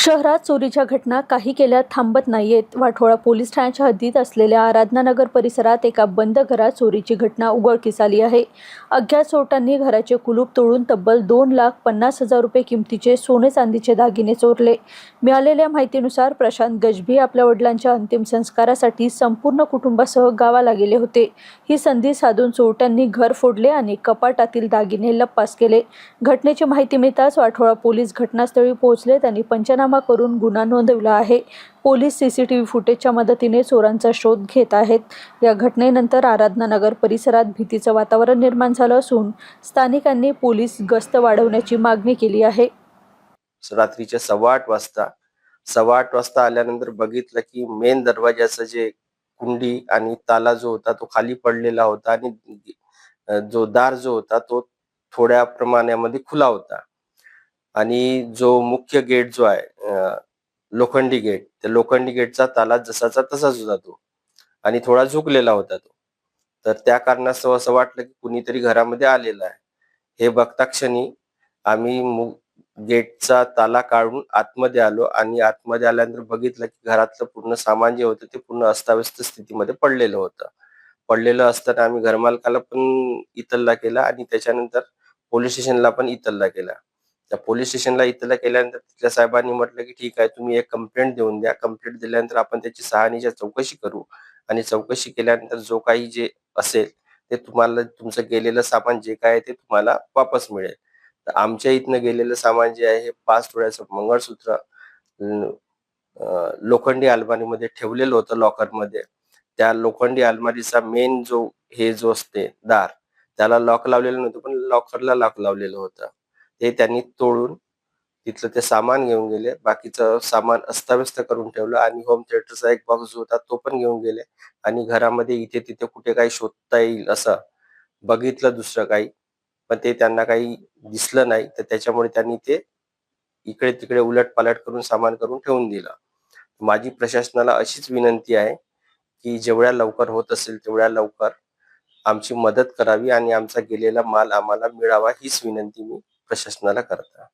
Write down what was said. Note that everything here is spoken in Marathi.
शहरात चोरीच्या घटना काही केल्या थांबत नाहीयेत. वाठोळा पोलीस ठाण्याच्या हद्दीत असलेल्या आराधनानगर परिसरात एका बंद घरात चोरीची घटना उघडकीस आली आहे. अज्ञात चोरट्यांनी घराचे कुलूप तोडून तब्बल दोन लाख पन्नास हजार रुपये किमतीचे सोने चांदीचे दागिने चोरले. मिळालेल्या माहितीनुसार प्रशांत गजभी आपल्या वडिलांच्या अंतिम संस्कारासाठी संपूर्ण कुटुंबासह गावाला गेले होते. ही संधी साधून चोरट्यांनी घर फोडले आणि कपाटातील दागिने लप्पास केले. घटनेची माहिती मिळताच वाठोळा पोलीस घटनास्थळी पोहोचले. त्यांनी पंचनामा करून गुन्हा नोंदवला आहे. पोलीस सीसीटीव्ही फुटेजच्या मदतीने चोरांचा शोध घेत आहेत. या घटनेनंतर आराधना नगर परिसरात भीतीचं वातावरण निर्माण झालं असून स्थानिकांनी पोलीस गस्त वाढवण्याची मागणी केली आहे. रात्रीच्या सव्वा आठ वाजता सव्वा आठ वाजता आल्यानंतर बघितलं की मेन दरवाजाचं जे कुंडी आणि ताला जो होता तो खाली पडलेला होता आणि जो दार जो होता तो थोड्या प्रमाणामध्ये खुला होता. आणि जो मुख्य गेट जो आहे लोखंडी गेट त्या लोखंडी गेटचा ताला जसाचा तसाच होता तो. आणि थोडा झुकलेला होता तो. तर त्या कारणास्तव असं वाटलं की कुणीतरी घरामध्ये आलेलं आहे. हे बघता क्षणी आम्ही गेटचा ताला काढून आतमध्ये आलो आणि आतमध्ये आल्यानंतर बघितलं की घरातलं पूर्ण सामान जे होतं ते पूर्ण अस्ताव्यस्त स्थितीमध्ये पडलेलं होतं. पडलेलं असताना आम्ही घरमालकाला पण इतल्ला केला आणि त्याच्यानंतर पोलीस स्टेशनला पण इतल्ला केला. त्या पोलीस स्टेशनला इथल्या केल्यानंतर तिथल्या साहेबांनी म्हटलं की ठीक आहे तुम्ही एक कंप्लेंट देऊन द्या. कंप्लेंट दिल्यानंतर आपण त्याची सहानीच्या चौकशी करू. आणि चौकशी केल्यानंतर जो काही जे असेल ते तुम्हाला तुमचं गेलेलं सामान जे काय आहे ते तुम्हाला वापस मिळेल. तर आमच्या इथनं गेलेलं सामान जे आहे हे पाच तोळ्याचं मंगळसूत्र लोखंडी अलमारीमध्ये ठेवलेलं होतं लॉकरमध्ये. त्या लोखंडी अलमारीचा मेन जो हे जो असते दार त्याला लॉक लावलेलं नव्हतं पण लॉकरला लॉक लावलेलं होतं. ते त्यांनी तोडून तिथलं ते सामान घेऊन गेले. बाकीचं सामान अस्ताव्यस्त करून ठेवलं आणि होम थिएटरचा एक बॉक्स जो होता तो पण घेऊन गेले. आणि घरामध्ये इथे तिथे कुठे काही शोधता येईल असं बघितलं दुसरं काही. पण ते त्यांना काही दिसलं नाही. तर त्याच्यामुळे त्यांनी ते इकडे तिकडे उलट पालट करून सामान करून ठेवून दिलं. माझी प्रशासनाला अशीच विनंती आहे की जेवढ्या लवकर होत असेल तेवढ्या लवकर आमची मदत करावी आणि आमचा गेलेला माल आम्हाला मिळावा हीच विनंती मी प्रशासनाला करता.